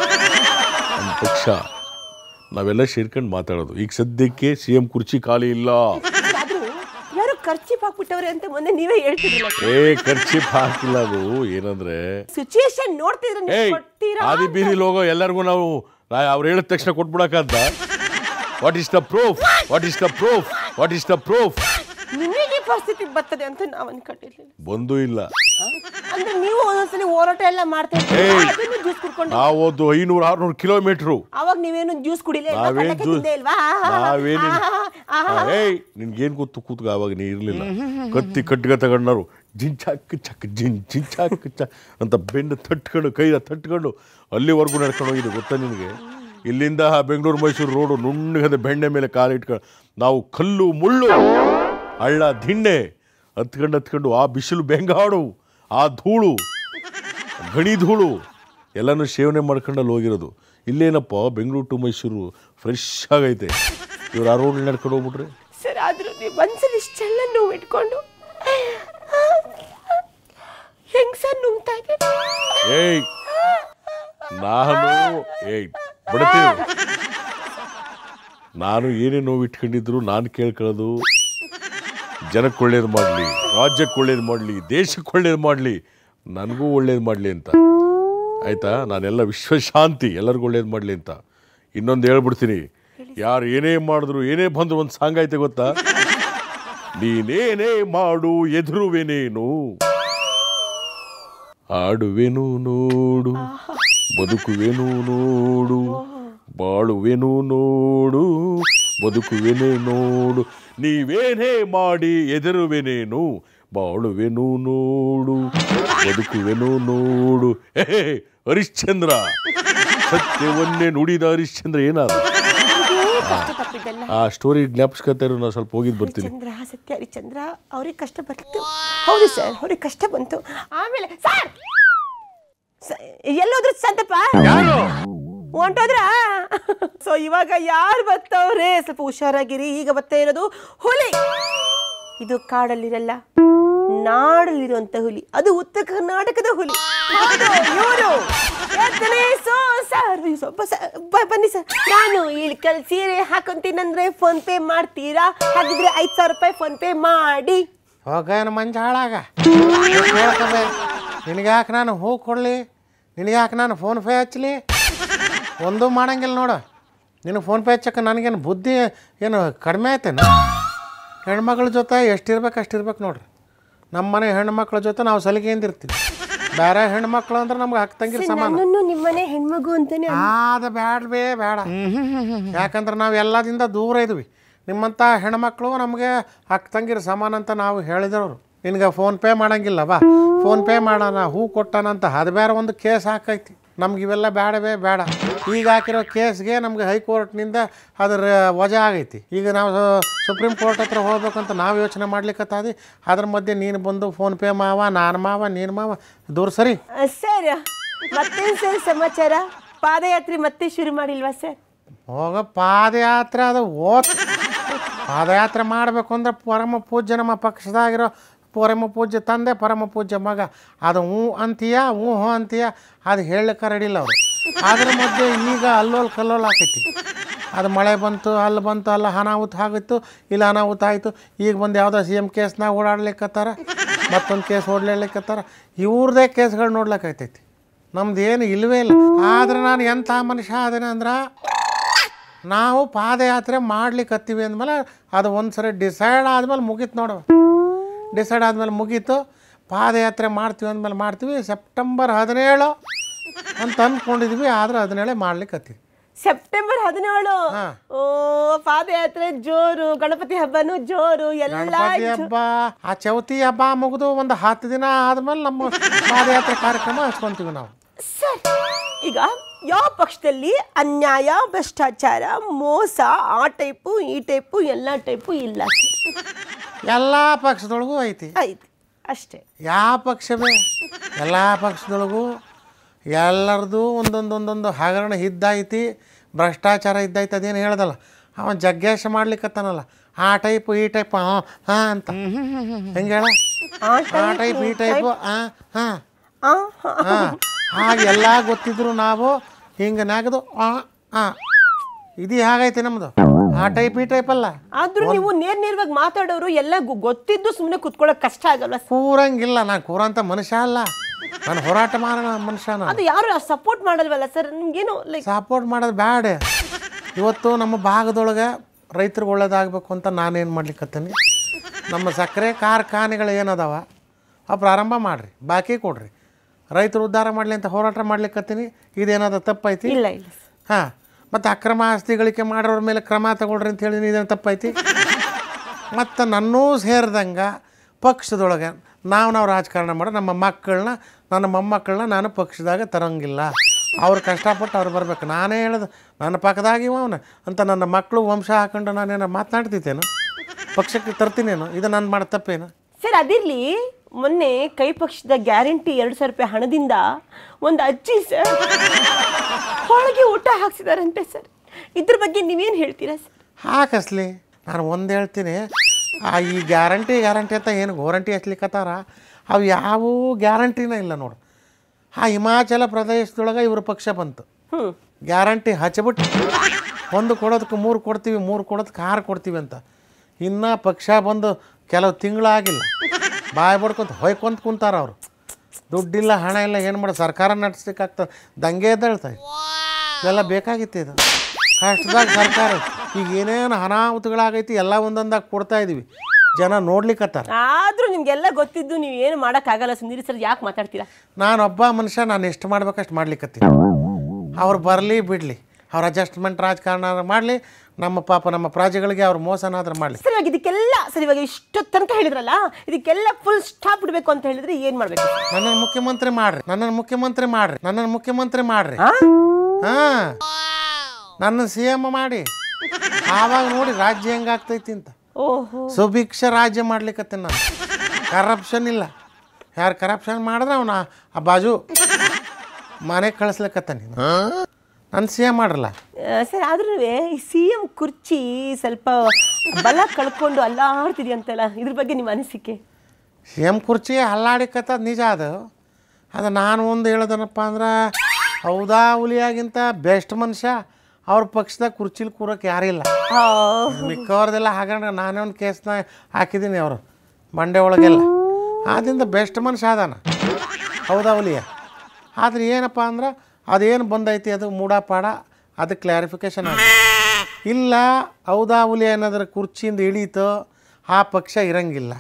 ನಮ್ಮ ಪಕ್ಷ ನಾವೆಲ್ಲ ಸೇರ್ಕೊಂಡು ಮಾತಾಡೋದು. ಈಗ ಸದ್ಯಕ್ಕೆ ಸಿ ಎಂ ಕುರ್ಚಿ ಖಾಲಿ ಇಲ್ಲ. ಯಾರು ಖರ್ಚಿಪ್ ಹಾಕ್ಬಿಟ್ಟವ್ರೆ ಅಂತ ಮೊನ್ನೆ ನೀವೇ ಹೇಳ್ತಿದ್ರಲ್ಲ. ಏ ಖರ್ಚಿ ಹಾಕಿಲ್ಲ ಅದು. ಏನಂದ್ರೆ? ಸಿಚುಯೇಷನ್ ನೋಡ್ತಿದ್ರೆ ಏಯ್ ಆದಿ ಬೀದಿಲಿ ಹೋಗೋ ಎಲ್ಲರಿಗೂ ನಾವು ನಾ- ಅವ್ರು ಹೇಳಿದ ತಕ್ಷಣ ಕೊಟ್ಬಿಡಕ್ಕಂತ. What is the proof what is the proof what is the proof ಪರಿಸ್ಥಿತಿ ಬರ್ತದೆ ಅಂತ ನಾವು ಅನ್ಕೊಂಡಿರ್ಲಿಲ್ಲ ಬಂದು ಇಲ್ಲ. ಅಂದ್ರೆ ನೀವು ಒಂದೊಂದ್ಸಲಿ ಹೋರಾಟ ಎಲ್ಲ ಮಾಡ್ತಾ! ಅದನ್ನು ಜ್ಯೂಸ್ ಕುಡ್ಕೊಂಡು. ನಾವು ಒಂದು ಐನೂರು ಆರ್ನೂರು ಕಿಲೋಮೀಟ್ರು. ಅವಾಗ ನೀವೇನು ಜ್ಯೂಸ್ ಕುಡಿಲೇ? ನಾವೇನ್ ಕಳ್ಳಕ್ಕೆ ಜ್ಯೂ- ತಿಂದೇ ಇಲ್ವಾ? ನಾವೇನು. ಏಯ್ ನಿನ್ಗೇನ್ ಗೊತ್ತು? ಕೂತ್ಗ ಅವಾಗ ನೀ ಇರ್ಲಿಲ್ಲ. ಕತ್ತಿ ಕಟ್ಗ ತಗೊಂಡರು. ಜಿಂಚಾಕ್ ಚಕ್ ಜಿನ್ ಜಿಂಚಾಕ್ ಚಕ್ ಅಂತ ಬೆನ್ನು ತಟ್ಕೊಂಡು ಕೈಯ ತಟ್ಕೊಂಡು ಅಲ್ಲಿವರೆಗೂ ನಡ್ಕೊಂಡು ಹೋಗಿದ್ದು ಗೊತ್ತಾ ನಿನಗೆ? ಇಲ್ಲಿಂದ ಬೆಂಗಳೂರು ಮೈಸೂರು ರೋಡು ನುಣ್ಣಗದ ಬೆಣ್ಣೆ ಮೇಲೆ ಕಾಲಿಟ್ಕೊಂಡು ನಾವು ಕಲ್ಲು ಮುಳ್ಳು. ಹಳ್ಳ ದಿಣ್ಣೆ ಹತ್ಕೊಂಡು ಹತ್ಕೊಂಡು ಆ ಬಿಸಿಲು ಬೆಂಗಾಡು ಆ ಧೂಳು ಗಣಿ ಧೂಳು ಎಲ್ಲನೂ ಸೇವನೆ ಮಾಡ್ಕೊಂಡಲ್ಲಿ ಹೋಗಿರೋದು. ಇಲ್ಲೇನಪ್ಪ ಬೆಂಗಳೂರು ಟು ಮೈಸೂರು ಫ್ರೆಶ್ ಆಗೈತೆ. ಇವ್ರು ಆ ರೋಡ್ ನಡ್ಕೊಂಡು ಹೋಗ್ಬಿಟ್ರೆ? ಸರ್ ಆದ್ರೂ ನೀವು ಇಷ್ಟೆಲ್ಲ ನೋವು ಇಟ್ಕೊಂಡು ಹೆಂಗ್ ಸರ್ ನುಂಗ್ತಾ ಏಯ್ ನಾನು ಏಯ್ ಬಿಡ್ತೀನಿ ನಾನು ಏನೇ ನೋವು ಇಟ್ಕೊಂಡಿದ್ರು ನಾನು ಕೇಳ್ಕೊಳ್ಳೋದು. ಜನಕ್ಕೆ ಒಳ್ಳೇದು ಮಾಡಲಿ, ರಾಜ್ಯಕ್ಕೆ ಒಳ್ಳೇದು ಮಾಡಲಿ, ದೇಶಕ್ಕೆ ಒಳ್ಳೇದು ಮಾಡಲಿ, ನನಗೂ ಒಳ್ಳೇದು ಮಾಡಲಿ ಅಂತ. ಆಯಿತಾ? ನಾನೆಲ್ಲ ವಿಶ್ವಶಾಂತಿ, ಎಲ್ಲರಿಗೂ ಒಳ್ಳೇದು ಮಾಡಲಿ ಅಂತ. ಇನ್ನೊಂದು ಹೇಳ್ಬಿಡ್ತೀನಿ. ಯಾರು ಏನೇ ಮಾಡಿದ್ರು, ಏನೇ ಬಂದ್ರು ಒಂದು ಸಾಂಗ್ ಐತೆ ಗೊತ್ತಾ? ನೀನೇನೇ ಮಾಡು, ಎದುರುವೆನೇನು? ಆಡುವೆನು ನೋಡು, ಬದುಕುವೆನು ನೋಡು, ಬಾಳುವೆನು ನೋಡು ಬದುಕುವೆನೆ ನೋಡು ನೀವೇನೇ ಮಾಡಿ ಎದುರುವೆನೇನು ಬಾಳುವೆನು ನೋಡು ಬದುಕುವೆನು ನೋಡು. ಹೇ ಹರಿಶ್ಚಂದ್ರ ಸತ್ಯವನ್ನೇ ನುಡಿದ ಹರಿಶ್ಚಂದ್ರ ಏನಾದ? ಆ ಸ್ಟೋರಿ ಜ್ಞಾಪಿಸ್ಕೊತಾ ಇರೋ ನಾನು ಸ್ವಲ್ಪ ಹೋಗಿದ್ದು ಬರ್ತೀನಿ. ಚಂದ್ರ ಸತ್ಯ ಹರಿಶ್ಚಂದ್ರ ಅವ್ರಿಗೆ ಕಷ್ಟ ಬರ್ತಿತ್ತು. ಹೌದು ಸರ್ ಅವ್ರಿಗೆ ಕಷ್ಟ ಬಂತು. ಆಮೇಲೆ ಸರ್ ಸ- ಎಲ್ಲೋದ್ರು ಸಂತಪ್ಪ? ಯಾರು? ಹೊಂಟೋದ್ರ? ಸೊ ಇವಾಗ ಯಾರು ಬರ್ತವ್ರೆ ಸ್ವಲ್ಪ ಹುಷಾರಾಗಿರಿ. ಈಗ ಬರ್ತಾ ಇರೋದು ಹುಲಿ. ಇದು ಕಾಡಲ್ಲಿರಲ್ಲ, ನಾಡಲ್ಲಿರುವಂತ ಹುಲಿ. ಅದು ಉತ್ತರ ಕರ್ನಾಟಕದ ಹುಲಿ. ಬನ್ನಿ ಸರ್. ನಾನು ಇಳ್ಕಲ್ ಸೀರೆ ಹಾಕೊಂತೀನಂದ್ರೆ ಫೋನ್ ಪೇ ಮಾಡ್ತೀರಾ? ಹಾಗಿದ್ರೆ ಐದ್ ಸಾವಿರ ರೂಪಾಯಿ ಫೋನ್ ಪೇ ಮಾಡಿ. ಹೋಗನ ಮಂಜ ಹಾಳಾಗ? ನಿನಗ್ಯಾಕೆ ನಾನು ಹೂ ಕೊಡ್ಲಿ? ನಿನಗ್ಯಾಕೆ ನಾನು ಫೋನ್ ಪೇ ಹಚ್ಚಲಿ ಒಂದೂ ಮಾಡಂಗಿಲ್ಲ ನೋಡು. ನಿನಗೆ ಫೋನ್ ಪೇ ಹಚ್ಚಕ್ಕೆ ನನಗೇನು ಬುದ್ಧಿ ಏನು ಕಡಿಮೆ ಆಯ್ತೇನು? ಹೆಣ್ಮಕ್ಳ ಜೊತೆ ಎಷ್ಟಿರ್ಬೇಕು ಅಷ್ಟಿರ್ಬೇಕು ನೋಡ್ರಿ. ನಮ್ಮ ಮನೆ ಹೆಣ್ಮಕ್ಳ ಜೊತೆ ನಾವು ಸಲಿಗೆಯಿಂದ ಇರ್ತೀವಿ. ಬೇರೆ ಹೆಣ್ಮಕ್ಳು ಅಂದ್ರೆ ನಮ್ಗೆ ಹಕ್ಕ ತಂಗಿರ ಸಮಾನ. ನಿಮ್ಮ ನಿಮ್ಮನೆ ಹೆಣ್ಮಗು ಅಂತಾನೆ ಆದ ಬ್ಯಾಡ ಬೇಡ ಯಾಕಂದ್ರೆ ನಾವು ಎಲ್ಲದಿಂದ ದೂರ ಇದ್ವಿ. ನಿಮ್ಮಂಥ ಹೆಣ್ಮಕ್ಳು ನಮಗೆ ಅಕ್ಕ ತಂಗಿರ ಸಮಾನ ಅಂತ ನಾವು ಹೇಳಿದವರು. ನಿನಗೆ ಫೋನ್ ಪೇ ಮಾಡಂಗಿಲ್ಲ ಬಾ. ಫೋನ್ ಪೇ ಮಾಡೋಣ ಹೂ ಕೊಟ್ಟಾನಂತ ಅದು ಬೇರೆ ಒಂದು ಕೇಸ್ ಹಾಕೈತಿ. ನಮ್ಗೆ ಇವೆಲ್ಲ ಬೇಡವೇ ಬೇಡ. ಈಗ ಹಾಕಿರೋ ಕೇಸ್ಗೆ ನಮಗೆ ಹೈಕೋರ್ಟ್ನಿಂದ ಅದರ ವಜಾ ಆಗೈತಿ. ಈಗ ನಾವು ಸುಪ್ರೀಂ ಕೋರ್ಟ್ ಹತ್ರ ಹೋಗ್ಬೇಕಂತ ನಾವು ಯೋಚನೆ ಮಾಡ್ಲಿಕ್ಕತ್ತಾದಿ ಅದ್ರ ಮಧ್ಯೆ ನೀನು ಬಂದು ಫೋನ್ ಪೇ ಮಾವ ನಾನು ಮಾವ ನೀನು ಮಾವ ದೂರ ಸರಿ? ಸರ್ ಮತ್ತೇನು ಸರ್ ಸಮಾಚಾರ? ಪಾದಯಾತ್ರೆ ಮತ್ತೆ ಶುರು ಮಾಡಿಲ್ವಾ ಸರ್? ಹೋಗ ಪಾದಯಾತ್ರೆ ಅದು ಓದ್ ಪಾದಯಾತ್ರೆ ಮಾಡಬೇಕು ಅಂದ್ರೆ ಪರಮ ಪೂಜ್ಯ ನಮ್ಮ ಪಕ್ಷದಾಗಿರೋ ಪರಮ ಪೂಜ್ಯ ತಂದೆ, ಪರಮ ಪೂಜ್ಯ ಮಗ. ಅದು ಹ್ಞೂ ಅಂತೀಯ, ಹ್ಞೂ ಹೋ ಅಂತೀಯ, ಅದು ಹೇಳಕ್ಕೆ ರೆಡಿಲ್ಲ ಅವರು. ಅದ್ರ ಮಧ್ಯೆ ಈಗ ಅಲ್ಲೋಲ್ ಕಲ್ಲೋಲ್ ಆಕೈತಿ. ಅದು ಮಳೆ ಬಂತು ಅಲ್ಲಿ ಬಂತು ಅಲ್ಲ ಅನಾಹುತ ಆಗಿತ್ತು, ಇಲ್ಲ ಅನಾಹುತ ಆಯಿತು. ಈಗ ಬಂದು ಯಾವುದೋ ಸಿ ಎಂ ಕೇಸ್ನಾಗ ಓಡಾಡ್ಲಿಕ್ಕತ್ತಾರ, ಮತ್ತೊಂದು ಕೇಸ್ ಓಡ್ಲಿಕ್ಕತ್ತಾರ ಇವ್ರದೇ ಕೇಸ್ಗಳು ನೋಡ್ಲಿಕ್ಕೈತೈತಿ ನಮ್ದು ಏನು ಇಲ್ಲವೇ ಇಲ್ಲ. ಆದ್ರೆ ನಾನು ಎಂಥ ಮನುಷ್ಯ ಅದೇನೆ ಅಂದ್ರೆ, ನಾವು ಪಾದಯಾತ್ರೆ ಮಾಡ್ಲಿಕ್ಕೆ ಹತ್ತೀವಿ ಅಂದಮೇಲೆ ಅದು ಒಂದು ಸರಿ ಡಿಸೈಡ್ ಆದಮೇಲೆ ಮುಗೀತು ನೋಡುವ ಡಿಸೈಡ್ ಆದಮೇಲೆ ಮುಗೀತು. ಪಾದಯಾತ್ರೆ ಮಾಡ್ತೀವಿ ಅಂದಮೇಲೆ ಮಾಡ್ತೀವಿ. ಸೆಪ್ಟೆಂಬರ್ ಹದಿನೇಳು ಅಂತ ಅಂದ್ಕೊಂಡಿದ್ವಿ. ಆದ್ರೆ ಹದಿನೇಳೆ ಮಾಡ್ಲಿಕ್ಕೆ ಸೆಪ್ಟೆಂಬರ್ ಹದಿನೇಳು. ಓ ಪಾದಯಾತ್ರೆ ಜೋರು ಗಣಪತಿ ಹಬ್ಬನು ಜೋರು ಎಲ್ಲ ಗಣಪತಿ ಹಬ್ಬ ಆ ಚೌತಿ ಹಬ್ಬ ಮುಗಿದು ಒಂದು ಹತ್ತು ದಿನ ಆದ್ಮೇಲೆ ನಮ್ಮ ಪಾದಯಾತ್ರೆ ಕಾರ್ಯಕ್ರಮ ಹಚ್ಕೊಂತೀವಿ ನಾವು. ಸರ್. ಈಗ ಯಾವ ಪಕ್ಷದಲ್ಲಿ ಅನ್ಯಾಯ ಭ್ರಷ್ಟಾಚಾರ ಮೋಸ ಆ ಟೈಪು ಈ ಟೈಪು ಎಲ್ಲ ಟೈಪು ಇಲ್ಲ. ಎಲ್ಲ ಪಕ್ಷದೊಳಗೂ ಐತಿ. ಅಷ್ಟೇ. ಯಾವ ಪಕ್ಷವೇ? ಎಲ್ಲ ಪಕ್ಷದೊಳಗೂ ಎಲ್ಲರದು ಒಂದೊಂದು ಒಂದೊಂದು ಹಗರಣ ಇದ್ದೈತಿ ಭ್ರಷ್ಟಾಚಾರ ಇದ್ದೈತಿ ಅದೇನು ಹೇಳ್ದಲ್ಲ. ಅವ ಜಗ್ಗೇಶ ಮಾಡ್ಲಿಕ್ಕತ್ತಾನಲ್ಲ ಆ ಟೈಪ್ ಈ ಟೈಪ್ ಹಾಂ ಹಾಂ ಅಂತ. ಹೆಂಗೆ ಹೇಳ? ಆ ಆ ಟೈಪ್ ಈ ಟೈಪ್ ಹಾಂ ಹಾಂ ಆ, ಹ. ಹಾಂ ಹಾಗೆ ಎಲ್ಲ ಗೊತ್ತಿದ್ರು ನಾವು ಹಿಂಗೆ ನಾಗದು ಆ ಹಾಂ ಇದು ಹೇಗೈತಿ ನಮ್ಮದು ಆ ಟೈಪ್ ಈ ಟೈಪ್ ಅಲ್ಲ. ಆದ್ರೂ ನೀವು ನೇರ್ ನೇರವಾಗಿ ಮಾತಾಡೋರು ಎಲ್ಲ ಗೊತ್ತಿದ್ದು ಸುಮ್ಮನೆ ಕುತ್ಕೊಳ್ಳೋಕೆ ಕಷ್ಟ ಆಗಲ್ವಾ ಕೂರಂಗಿಲ್ಲ ನಾನು ಕೂರಂತ ಮನುಷ್ಯ ಅಲ್ಲ. ನಾನು ಹೋರಾಟ ಮಾಡೋಣ ಮನುಷ್ಯ ಅದು ಯಾರು ಸಪೋರ್ಟ್ ಮಾಡಲ್ವಲ್ಲ ಸರ್? ನಿಮ್ಗೇನು ಲೈಕ್ ಸಪೋರ್ಟ್ ಮಾಡೋದು ಬ್ಯಾಡ. ಇವತ್ತು ನಮ್ಮ ಭಾಗದೊಳಗೆ ರೈತರಿಗೆ ಒಳ್ಳೇದಾಗಬೇಕು ಅಂತ ನಾನೇನು ಮಾಡ್ಲಿಕ್ಕತ್ತೀನಿ ನಮ್ಮ ಸಕ್ಕರೆ ಕಾರ್ಖಾನೆಗಳು ಏನದಾವ? ಆ ಪ್ರಾರಂಭ ಮಾಡಿರಿ ಬಾಕಿ ಕೊಡ್ರಿ. ರೈತರು ಉದ್ಧಾರ ಮಾಡಲಿ ಅಂತ ಹೋರಾಟ ಮಾಡ್ಲಿಕ್ಕತ್ತೀನಿ ಇದೇನಾದ ತಪ್ಪೈತಿ? ಇಲ್ಲ. ಹಾಂ. ಮತ್ತು ಅಕ್ರಮ ಆಸ್ತಿ ಗಳಿಕೆ ಮಾಡೋರ ಮೇಲೆ ಕ್ರಮ ತಗೊಳ್ರಿ ಅಂತ ಹೇಳಿ ಇದೇನು ತಪ್ಪೈತಿ ಮತ್ತು ನನ್ನೂ ಸೇರಿದಂಗೆ ಪಕ್ಷದೊಳಗೆ ನಾವು ನಾವು ರಾಜಕಾರಣ ಮಾಡೋ ನಮ್ಮ ಮಕ್ಕಳನ್ನ, ನನ್ನ ಮೊಮ್ಮಕ್ಕಳನ್ನ ನಾನು ಪಕ್ಷದಾಗ ತರಂಗಿಲ್ಲ. ಅವ್ರು ಕಷ್ಟಪಟ್ಟು ಅವ್ರು ಬರಬೇಕು. ನಾನೇ ಹೇಳೋದು, ನನ್ನ ಪಕ್ಕದಾಗಿ ಅವನ ಅಂತ ನನ್ನ ಮಕ್ಕಳು ವಂಶ ಹಾಕೊಂಡು ನಾನೇನೋ ಮಾತನಾಡ್ತಿದ್ದೇನು? ಪಕ್ಷಕ್ಕೆ ತರ್ತೀನೇನು? ಇದು ನಾನು ಮಾಡೋ ತಪ್ಪೇನು? ಸರ್ ಅದಿರ್ಲಿ ಮೊನ್ನೆ ಕೈ ಪಕ್ಷದ ಗ್ಯಾರಂಟಿ ಎರಡು ಸಾವಿರ ರೂಪಾಯಿ ಹಣದಿಂದ ಒಂದು ಅಜ್ಜಿ ಸರ್ ಹೋಳಿಗೆ ಊಟ ಹಾಕ್ಸಿದಾರಂತೆ ಸರ್. ಇದ್ರ ಬಗ್ಗೆ ನೀವೇನು ಹೇಳ್ತೀರಾ ಸರ್? ಹಾಕಸ್ಲಿ. ನಾನು ಒಂದು ಹೇಳ್ತೀನಿ. ಆ ಈ ಗ್ಯಾರಂಟಿ ಗ್ಯಾರಂಟಿ ಅಂತ ಏನು ಗೋರಂಟಿ ಹಚ್ಲಿಕ್ಕತ್ತಾರ ಅವು ಯಾವ ಗ್ಯಾರಂಟಿನೇ ಇಲ್ಲ ನೋಡು. ಆ ಹಿಮಾಚಲ ಪ್ರದೇಶದೊಳಗೆ ಇವ್ರ ಪಕ್ಷ ಬಂತು. ಗ್ಯಾರಂಟಿ ಹಚ್ಬಿಟ್ಟು ಒಂದು ಕೊಡೋದಕ್ಕೆ ಮೂರು ಕೊಡ್ತೀವಿ ಮೂರು ಕೊಡೋದಕ್ಕೆ ಆರು ಕೊಡ್ತೀವಿ ಅಂತ. ಇನ್ನೂ ಪಕ್ಷ ಬಂದು ಕೆಲವು ತಿಂಗಳಾಗಿಲ್ಲ. ಬಾಯ್ ಬಡ್ಕೊಂತ ಹೊಯ್ಕೊಂತ ಕುಂತಾರ ಅವರು. ದುಡ್ಡಿಲ್ಲ ಹಣ ಇಲ್ಲ ಏನು ಮಾಡೋದು? ಸರ್ಕಾರ ನಡೆಸ್ಲಿಕ್ಕಾಗ್ತದೆ ದಂಗೆ ಎದ್ದೇಳ್ತಾ ಇದೆಲ್ಲ ಬೇಕಾಗಿತ್ತು ಇದು. ಕಷ್ಟದಾಗ ಸರ್ಕಾರ ಈಗ ಏನೇನು ಅನಾಹುತಗಳಾಗೈತಿ ಎಲ್ಲ ಒಂದೊಂದಾಗಿ ಕೊಡ್ತಾ ಇದೀವಿ. ಜನ ನೋಡ್ಲಿಕ್ಕತ್ತಾರ ಆದ್ರೂ ನಿಮ್ಗೆಲ್ಲ ಗೊತ್ತಿದ್ದು ನೀವು ಏನು ಮಾಡೋಕ್ಕಾಗಲ್ಲ ಸುಂದರಿ ಸರ್ ಯಾಕೆ ಮಾತಾಡ್ತೀರಾ? ನಾನೊಬ್ಬ ಮನುಷ್ಯ ನಾನು ಎಷ್ಟು ಮಾಡ್ಬೇಕಷ್ಟು ಮಾಡ್ಲಿಕ್ಕತ್ತೀನಿ ಅವ್ರು ಬರಲಿ ಬಿಡಲಿ. ಅವ್ರ ಅಡ್ಜಸ್ಟ್ಮೆಂಟ್ ರಾಜಕಾರಣ ಮಾಡಲಿ ನಮ್ಮ ಪಾಪ ನಮ್ಮ ಪ್ರಜೆಗಳಿಗೆ ಅವ್ರು ಮೋಸನಾದ್ರೂ ಮಾಡಲಿ. ಸರಿಯಾಗಿ ಇದಕ್ಕೆಲ್ಲ ಸರಿಯಾಗಿ ಇವಾಗ ಇಷ್ಟು ತನಕ ಹೇಳಿದ್ರಲ್ಲ ಇದಕ್ಕೆಲ್ಲ ಫುಲ್ ಸ್ಟಾಪ್ ಬಿಡಬೇಕು ಅಂತ ಹೇಳಿದ್ರೆ ಏನು ಮಾಡಬೇಕು? ನನ್ನ ಮುಖ್ಯಮಂತ್ರಿ ಮಾಡ್ರಿ ನನ್ನ ಮುಖ್ಯಮಂತ್ರಿ ಮಾಡ್ರಿ ನನ್ನನ್ನು ಮುಖ್ಯಮಂತ್ರಿ ಮಾಡ್ರಿ. ಹಾ. ನನ್ನ ಸಿ ಎಂ ಮಾಡಿ. ಆವಾಗ ನೋಡಿ ರಾಜ್ಯ ಹೆಂಗಾಗ್ತೈತಿ ಅಂತ. ಓಹೋ. ಸುಭಿಕ್ಷ ರಾಜ್ಯ ಮಾಡ್ಲಿಕ್ಕೆ ನಾನು. ಕರಪ್ಷನ್ ಇಲ್ಲ. ಯಾರು ಕರಪ್ಷನ್ ಮಾಡಿದ್ರೆ ಅವನ ಆ ಬಾಜು ಮನೆಗೆ ಕಳಿಸ್ಲಿಕ್ಕತ್ತ ನೀನು ಸಿ ಎಂ ಮಾಡ್ರಲ್ಲ ಸರ್ ಆದ್ರೂ ಈ ಸಿ ಎಂ ಕುರ್ಚಿ ಸ್ವಲ್ಪ ಬಲ ಕಳ್ಕೊಂಡು ಅಲ್ಲಾಡ್ತಿದ್ಯಂತಲ್ಲ ಇದ್ರ ಬಗ್ಗೆ ನಿಮ್ಮ ಅನಿಸಿಕೆ? ಸಿ ಎಂ ಕುರ್ಚಿ ಹಲ್ಲಾಡಿಕತ್ತದ ನಿಜ ಅದು. ಅದು ನಾನು ಒಂದು ಹೇಳೋದನಪ್ಪ ಅಂದ್ರೆ ಹೌದಾ ಹುಲಿಯಾಗಿಂತ ಬೆಸ್ಟ್ ಮನುಷ್ಯ ಅವ್ರ ಪಕ್ಷದಾಗ ಕುರ್ಚಿಲಿ ಕೂರಕ್ಕೆ ಯಾರಿಲ್ಲ ಇಲ್ಲ. ಮಿಕ್ಕವ್ರದೆಲ್ಲ ಹಾಗಂದ್ರೆ ನಾನೇ ಒಂದು ಕೇಸ್ನ ಹಾಕಿದ್ದೀನಿ ಅವರು ಬಂಡೆ ಒಳಗೆಲ್ಲ. ಆದ್ದರಿಂದ ಬೆಸ್ಟ್ ಮನುಷ್ಯ ಅದಾನ ಹೌದಾ ಹುಲಿಯ? ಆದ್ರೆ ಏನಪ್ಪ ಅಂದ್ರೆ ಅದೇನು ಬಂದೈತಿ ಅದು ಮೂಡಾಪಾಡ? ಅದು ಕ್ಲಾರಿಫಿಕೇಶನ್ ಆಗ ಇಲ್ಲ ಹೌದಾ ಹುಲಿ ಏನಾದ್ರೆ ಕುರ್ಚಿಯಿಂದ ಇಳೀತೋ ಆ ಪಕ್ಷ ಇರಂಗಿಲ್ಲ.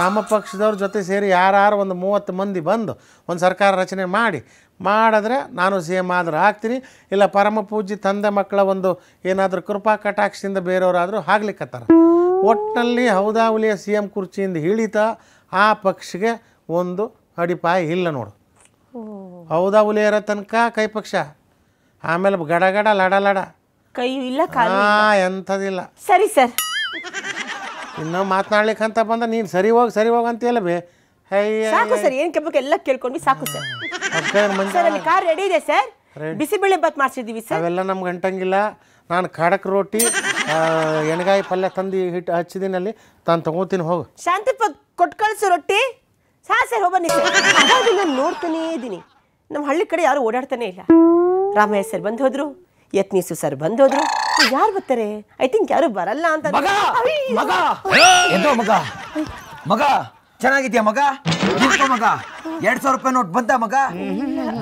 ನಮ್ಮ ಪಕ್ಷದವ್ರ ಜೊತೆ ಸೇರಿ ಯಾರು ಒಂದು ಮೂವತ್ತು ಮಂದಿ ಬಂದು ಒಂದು ಸರ್ಕಾರ ರಚನೆ ಮಾಡಿ, ಮಾಡಿದ್ರೆ ನಾನು ಸಿ ಎಂ ಆದರೂ ಆಗ್ತೀನಿ, ಇಲ್ಲ ಪರಮ ಪೂಜಿ ತಂದೆ ಮಕ್ಕಳ ಒಂದು ಏನಾದರೂ ಕೃಪಾ ಕಟಾಕ್ಷದಿಂದ ಬೇರೆಯವರಾದರೂ ಆಗ್ಲಿಕ್ಕತ್ತಾರ ಒಟ್ಟಿನಲ್ಲಿ ಹೌದಾ ಹುಲಿಯ ಸಿ ಎಂ ಕುರ್ಚಿಯಿಂದ ಇಳಿತ ಆ ಪಕ್ಷಗೆ ಒಂದು ಅಡಿಪಾಯ ಇಲ್ಲ ನೋಡು. ಹೌದಾ ಹುಲಿ ಇರೋ ತನಕ? ಕೈ ಪಕ್ಷ. ಆಮೇಲೆ ಗಡ ಗಡ ಲಡ ಲಡ. ಕೈ ಇಲ್ಲ ಕಾಲು ಎಂಥದಿಲ್ಲ. ಸರಿ ಸರ್. ಇನ್ನೂ ಮಾತನಾಡ್ಲಿಕ್ಕೆ ಅಂತ ಬಂದ ನೀನು ಸರಿ ಹೋಗಿ ಸರಿ ಹೋಗಿ ಅಂತೀಯಲ್ಲ ಬೇ ಸಾಕು ಸರ್. ಏನ್ ಕೇಳ್ಬೇಕು ಎಲ್ಲ ಕೇಳ್ಕೊಂಡ್ವಿ. ಸಾಕು ಸರ್. ಸರ್ ಅಲ್ಲಿ ಕಾರ್ ರೆಡಿ ಇದೆ ಸರ್. ಬಿಸಿಬೇಳೆ ಬಾತ್ ಮಾಡ್ಸಿದೀವಿ ಸರ್. ಅವೆಲ್ಲ ನಮ್ಗೆ ಅಂಟಂಗಿಲ್ಲ. ನಾನು ಖಡಕ್ ರೋಟಿ ಆ, ಎಣ್ಗಾಯಿ ಪಲ್ಯ ತಂದು ಹಿಟ್ಟು ಹಚ್ಚಿದಿನಲ್ಲಿ ತಾನು ತಗೋತೀನಿ ಹೋಗು. ಶಾಂತಿ ಕೊಟ್ಕಳ್ಸು ಕಳಿಸು ರೊಟ್ಟಿ. ಸಾ ಸರ್ ಹೋಗ್ಬನ್ನಿ ಸರ್. ನಾನು ನೋಡ್ತಾನೇ ಇದ್ದೀನಿ. ನಮ್ಮ ಹಳ್ಳಿ ಕಡೆ ಯಾರು ಓಡಾಡ್ತಾನೆ ಇಲ್ಲ. ರಾಮಯ್ಯ ಸರ್ ಬಂದು ಹೋದ್ರು ಯತ್ನೀಸು ಸರ್ ಬಂದು ಹೋದ್ರು ಯಾರು ಬರ್ತಾರೆ ಐ ಥಿಂಕ್ ಯಾರು ಬರಲ್ಲ ಅಂತ ಮಗ! ಮಗ! ಎದ್ದೋ ಮಗ! ಮಗ! ಚೆನ್ನಾಗಿದ್ಯಾ ಮಗ? ನಿಂತ್ಕೋ ಮಗ! ಎರಡ್ ಸಾವಿರ ರೂಪಾಯಿ ನೋಟ್ ಬಂತ ಮಗ?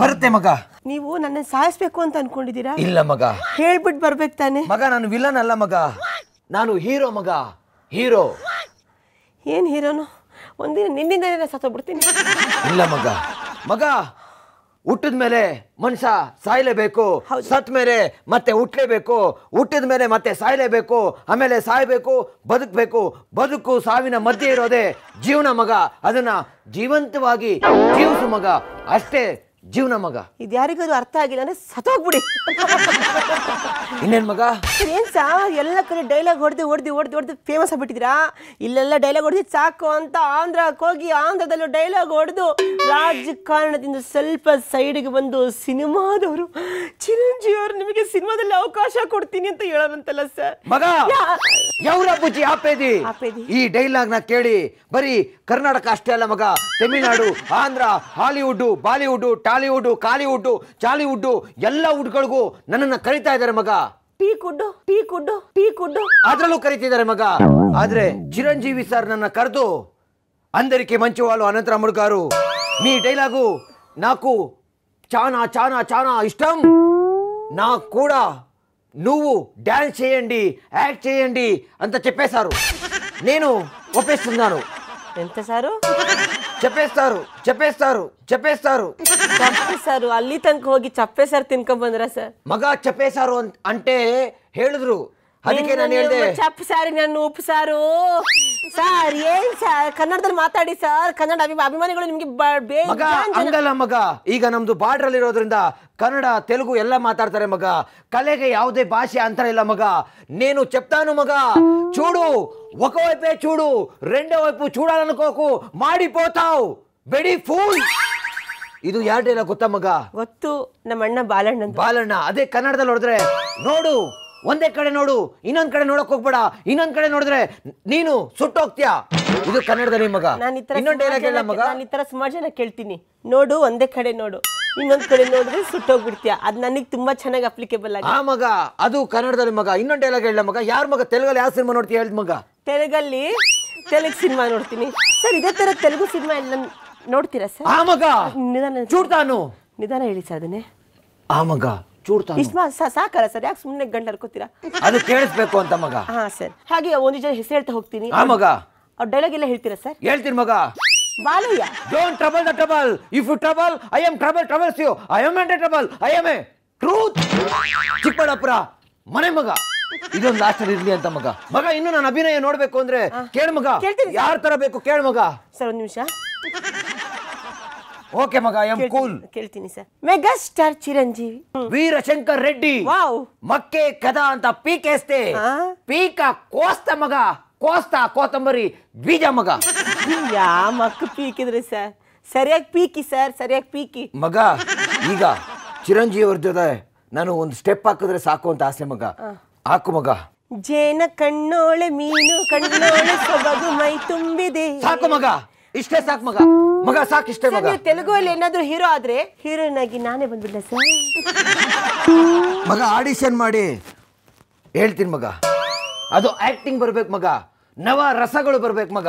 ಬರುತ್ತೆ ಮಗ. ನೀವು ನನ್ನ ಸಾಯಿಸ್ಬೇಕು ಅಂತ ಅನ್ಕೊಂಡಿದ್ದೀರಾ? ಇಲ್ಲ ಮಗ. ಹೇಳ್ಬಿಟ್ಟು ಬರ್ಬೇಕು ತಾನೆ. ಮಗ ನಾನು ವಿಲನ್ ಅಲ್ಲ ಮಗ. ನಾನು ಹೀರೋ ಮಗ. ಹೀರೋ ಏನ್ ಹೀರೋನು? ಒಂದಿನ ನಿನ್ನಿಂದ ಸತ್ತೋಗ್ಬಿಡ್ತೀನಿ. ಇಲ್ಲ ಮಗ. ಮಗ ಹುಟ್ಟಿದ ಮೇಲೆ ಮನುಷ್ಯ ಸಾಯ್ಲೇಬೇಕು ಸತ್ ಮೇಲೆ ಮತ್ತೆ ಹುಟ್ಟಲೇಬೇಕು ಹುಟ್ಟಿದ ಮೇಲೆ ಮತ್ತೆ ಸಾಯ್ಲೇಬೇಕು ಆಮೇಲೆ ಸಾಯ್ಬೇಕು ಬದುಕಬೇಕು. ಬದುಕು ಸಾವಿನ ಮಧ್ಯೆ ಇರೋದೇ ಜೀವನ ಮಗ. ಅದನ್ನ ಜೀವಂತವಾಗಿ ಜೀವಿಸು ಮಗ. ಅಷ್ಟೇ ಜೀವನ ಮಗ. ಇದು ಯಾರಿಗಾದ್ರು ಅರ್ಥ ಆಗಿಲ್ಲ ಅಂದ್ರೆ ಸತೋಗ್ಬಿಡಿ ಇನ್ನೇನ್ ಮಗ? ಏನ್ ಸಾ? ಎಲ್ಲ ಕಡೆ ಡೈಲಾಗ್ ಹೊಡೆದು ಹೊಡೆದು ಹೊಡೆದು ಹೊಡೆದು ಫೇಮಸ್ ಆಗ್ಬಿಟ್ಟಿದ್ದೀರಾ? ಇಲ್ಲೆಲ್ಲ ಡೈಲಾಗ್ ಹೊಡೆದು ಸಾಕು ಅಂತ ಆಂಧ್ರಕ್ಕೆ ಹೋಗಿ ಆಂಧ್ರದಲ್ಲೂ ಡೈಲಾಗ್ ಹೊಡೆದು ರಾಜಕಾರಣದಿಂದ ಸ್ವಲ್ಪ ಸೈಡ್ಗೆ ಬಂದು ಸಿನಿಮಾದವರು ಚಿರಂಜೀವಿ ಅವರು ನಿಮಗೆ ಸಿನಿಮಾದಲ್ಲಿ ಅವಕಾಶ ಕೊಡ್ತೀನಿ ಅಂತ ಹೇಳೋರಂತಲ್ಲ ಸರ್ ಮಗ ಯಾವ್ರ ಬುಜ್ಜಿ ಆಪೇದಿ. ಈ ಡೈಲಾಗ್ನ ಕೇಳಿ ಬರೀ ಕರ್ನಾಟಕ ಅಷ್ಟೇ ಅಲ್ಲ ಮಗ Tamil Nadu Andhra Hollywood Bollywood Tollywood Kollywood ಚಾಲಿವುಡ್ ಎಲ್ಲ ವುಡ್ಗಳಿಗೂ ನನ್ನನ್ನ ಕರಿತಾ ಇದ್ದಾರೆ ಮಗ ಟೀ ಕುಡ್ಡು ಟೀ ಕುಡ್ಡು ಟೀ ಕುಡ್ಡು ಅದ್ರಲ್ಲೂ ಕರಿತಿದ್ದಾರೆ ಮಗ ಆದ್ರೆ ಚಿರಂಜೀವಿ ಸರ್ ನನ್ನ ಕರೆದು అందరికి మంచి వాళ్ళు అనంతరాముడు గారు మీ డైలాగు నాకు చాలా చాలా చాలా ఇష్టం నాకు కూడా నువ్వు డ్యాన్స్ చేయండి యాక్ట్ చేయండి అంత చెప్పేశారు నేను ఒప్పేస్తున్నాను ಎಂತ ಸಾರು ಚಪ್ಪೇಸ್ತಾರು ಚಪ್ಪೇಸ್ತಾರು ಚಪ್ಪೇಸ್ತಾರು ಸರ್ ಅಲ್ಲಿ ತನಕ ಹೋಗಿ ಚಪ್ಪೆ ಸಾರು ತಿನ್ಕೊಂಡ್ ಬಂದ್ರ ಸರ್? ಮಗ ಚಪ್ಪೇಸಾರು ಅಂತ ಅಂತೇ ಹೇಳಿದ್ರು. ಅದಕ್ಕೆ ನಾನು ಹೇಳ್ದೆ. ಚಪ್ಪ ಸಾರಿ ನನ್ನ ಉಪ್ಪು ಸಾರು. ಸರ್ ಏನ್ ಸರ್ ಕನ್ನಡದಲ್ಲಿ ಮಾತಾಡಿ ಸರ್. ಕನ್ನಡ ಅಭಿಮಾನಿಗಳು ನಿಮ್ಗೆ ಬ- ಮಗ ಮಗ. ಈಗ ನಮ್ದು ಬಾರ್ಡರ್ ಅಲ್ಲಿ ಇರೋದ್ರಿಂದ ಕನ್ನಡ ತೆಲುಗು ಎಲ್ಲ ಮಾತಾಡ್ತಾರೆ ಮಗ. ಕಲೆಗೆ ಯಾವುದೇ ಭಾಷೆ ಅಂತರ ಇಲ್ಲ ಮಗ. ನೀನು ಚೆಪ್ತಾನು ಮಗ. ಚೂಡು ఒకవైపే చూడు రెండో వైపు చూడాలనుకోకు మాడిపోతావు బెడి ఫూల్ ಇದು ಯಾರ ಡೈಲಾಗ್ ಗೊತ್ತಾ ಮಗ ಗೊತ್ತು ನಮ್ಮ ಅಣ್ಣ ಬಾಲಣ್ಣ ಅಂತ ಬಾಲಣ್ಣ ಅದೇ ಕನ್ನಡದಲ್ಲಿ ನೋಡಿದ್ರೆ ನೋಡು ಒಂದೇ ಕಡೆ ನೋಡು ಇನ್ನೊಂದ್ ಕಡೆ ನೋಡಕ್ ಹೋಗ್ಬೇಡ ಇನ್ನೊಂದ್ ಕಡೆ ನೋಡಿದ್ರೆ ನೀನು ಸುಟ್ಟೋಗ್ತೀಯಾ ಇದು ಕನ್ನಡದಲ್ಲಿ ಮಗ ನಾನು ಈ ತರ ಇನ್ನೊಂದ್ ಡೈಲಾಗ್ ಹೇಳ ಮಗ ನಾನು ಈ ತರ ಸುಮಾರು ಜನ ಕೇಳ್ತೀನಿ ನೋಡು ಒಂದೇ ಕಡೆ ನೋಡು ಇನ್ನೊಂದ್ ಕಡೆ ನೋಡಿದ್ರೆ ಸುಟ್ಟೋಗ್ಬಿಡ್ತೀಯ. ಅದ್ ನನಗೆ ತುಂಬಾ ಚೆನ್ನಾಗಿ ಅಪ್ಲಿಕೇಬಲ್ ಆಗಿದೆ. ಆ ಮಗ ಅದು ಕನ್ನಡದಲ್ಲಿ ಮಗ ಇನ್ನೊಂದು ಡೈಲಾಗ್ ಹೇಳ ಮಗ. ಯಾರ ಮಗ? ತೆಲುಗಲ್ಲಿ ಯಾವ ಸಿನಿಮಾ ನೋಡ್ತೀಯ ಹೇಳ್ದ ಮಗ? ತೆಲುಗಲ್ಲಿ ತೆಲುಗು ಸಿನಿಮಾ ನೋಡ್ತೀನಿ. ಸರ್ ಇದೇ ತರ ತೆಲುಗು ಸಿನಿಮಾ ಎಲ್ಲ ನೋಡ್ತೀರಾ ಸರ್? ಆ ಮಗ? ನಿಧಾನ ಚೂಡ್ತಾನು. ನಿಧಾನ ಹೇಳಿ ಸರ್ ಅದನ್ನೇ. ಆ ಮಗ ಸಾಕಲ್ಲ ಸರ್? ಯಾಕೆ ಸುಮ್ನೆ ಗಂಡ ಹರ್ಕೋತೀರಾ? ಅದು ಕೇಳಿಸ್ಬೇಕು ಅಂತ ಮಗ. ಹಾ ಸರ್. ಹಾಗೆ ಒಂದು ಜನ ಹೆಸರು ಹೇಳ್ತಾ ಹೋಗ್ತೀನಿ. ಆ ಮಗ. ಡೈಲಾಗ್ ಎಲ್ಲ ಹೇಳ್ತೀರಾ ಸರ್? ಹೇಳ್ತೀನಿ ಮಗ. Balayya. Don't trouble the trouble if you trouble I am trouble troubles you I am and trouble I am a truth Chikkaballapura ಮನೆ ಮಗ. ಇದೊಂದು ಲಾಸ್ಟ್ ಇರ್ಲಿ ಅಂತ ಮಗ. ಮಗ ಇನ್ನು ನಾನು ಅಭಿನಯ ನೋಡ್ಬೇಕು ಅಂದ್ರೆ ಕೇಳು ಮಗ. ಯಾರ ತರ ಬೇಕು ಕೇಳು ಮಗ. ಸರ್ ಒಂದು ನಿಮಿಷ. ಓಕೆ ಮಗ ಐ ಆಮ್ ಕೂಲ್ ಕೇಳ್ತೀನಿ sir. Mega star Chiranjeevi Veerashankar Reddy. Wow. ಮಕ್ಕೆ ಕದ ಅಂತ ಪೀಕೇಸ್ತೆ. ಆ? ಪೀಕ ಕೋಸ್ತ ಮಗ. ಕೋಸ್ತ ಕೋತಂಬರಿ ಬೀಜ ಮಗ. ಯಾ ಮಕ್ಕ ಪೀಕಿದ್ರಿ ಸರ್ ಸರಿಯಾಗಿ ಪೀಕಿ ಸರ್ ಸರಿಯಾಗಿ ಪೀಕಿ. ಮಗ ಈಗ ಚಿರಂಜೀವಿ ಅವ್ರ ಜೊತೆ ನಾನು ಒಂದು ಸ್ಟೆಪ್ ಹಾಕಿದ್ರೆ ಸಾಕು ಅಂತ ಆಸೆ ಮಗ. ಹಾಕು ಮಗ. ಜೇನ ಕಣ್ಣೋಳೆ ಮೀನು ಕಣ್ಣೋಳೆ ಸೊಬಗು ಮೈ ತುಂಬಿದೆ. ಸಾಕು ಮಗ. ಇಷ್ಟೇ ಸಾಕು ಮಗ. ಮಗ ಸಾಕು ಇಷ್ಟೇ ಮಗ. ನೀವು ತೆಲುಗುವಲ್ಲಿ ಏನಾದ್ರೂ ಹೀರೋ ಆದ್ರೆ ಹೀರೋಯಿನ್ ಆಗಿ ನಾನೇ ಬಂದ್ಬಿಡ್ಲ ಸರ್? ಮಗ ಆಡಿಷನ್ ಮಾಡಿ ಹೇಳ್ತೀನಿ ಮಗ. ಅದು ಆಕ್ಟಿಂಗ್ ಬರ್ಬೇಕು ಮಗ. ನವ ರಸಗಳು ಬರ್ಬೇಕು ಮಗ.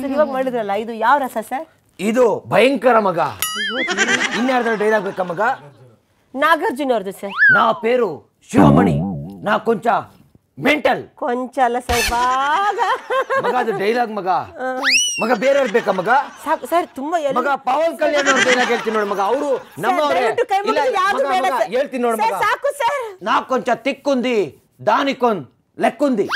ಸರ್ ಇವಾಗ ಮಾಡಿದ್ರಲ್ಲ ಇದು ಯಾವ ರಸ ಸರ್? ಇದು ಭಯಂಕರ ಮಗ. ಇನ್ಯಾರ್ದಾರು ಡೈಲಾಗ್ ಬೇಕಾ ಮಗ? ನಾಗಾರ್ಜುನ ಅವ್ರದ್ದು ಸರ್. ನಾ ಪೇರು ಶಿವಮಣಿ ನಾ ಕೊಂಚ ಮೆಂಟಲ್. ಕೊಂಚ ಅಲ್ಲ ಸರ್ ಬಾಗ ಮಗ ಅದು ಡೈಲಾಗ್ ಮಗ. ಮಗ ಬೇರೆಯವ್ರು ಬೇಕಾ ಮಗ? ಸಾಕು ಸರ್ ತುಂಬಾ ಎಲ್ಲ ಮಗ ಪವನ್ ಕಲ್ಯಾಣ್ ಅವ್ರ ಡೈಲಾಗ್ ಹೇಳ್ತೀನಿ ನೋಡಿ ಮಗ. ಅವರು ನಮ್ಮವರೇ ದಯವಿಟ್ಟು ಕೈ ಇಲ್ಲ ಮುಗಿದು ಯಾವ್ದು ಮಗ, ಬೇಡ ಸರ್. ಹೇಳ್ತೀನಿ ನೋಡಿ ಸರ್, ಮಗ. ಸಾಕು ಸರ್. ನಾ ಕೊಂಚ ತಿಕ್ಕುಂದಿ ದಾನಿಕೊಂದ್ ಲೆಕ್ಕುಂದಿ.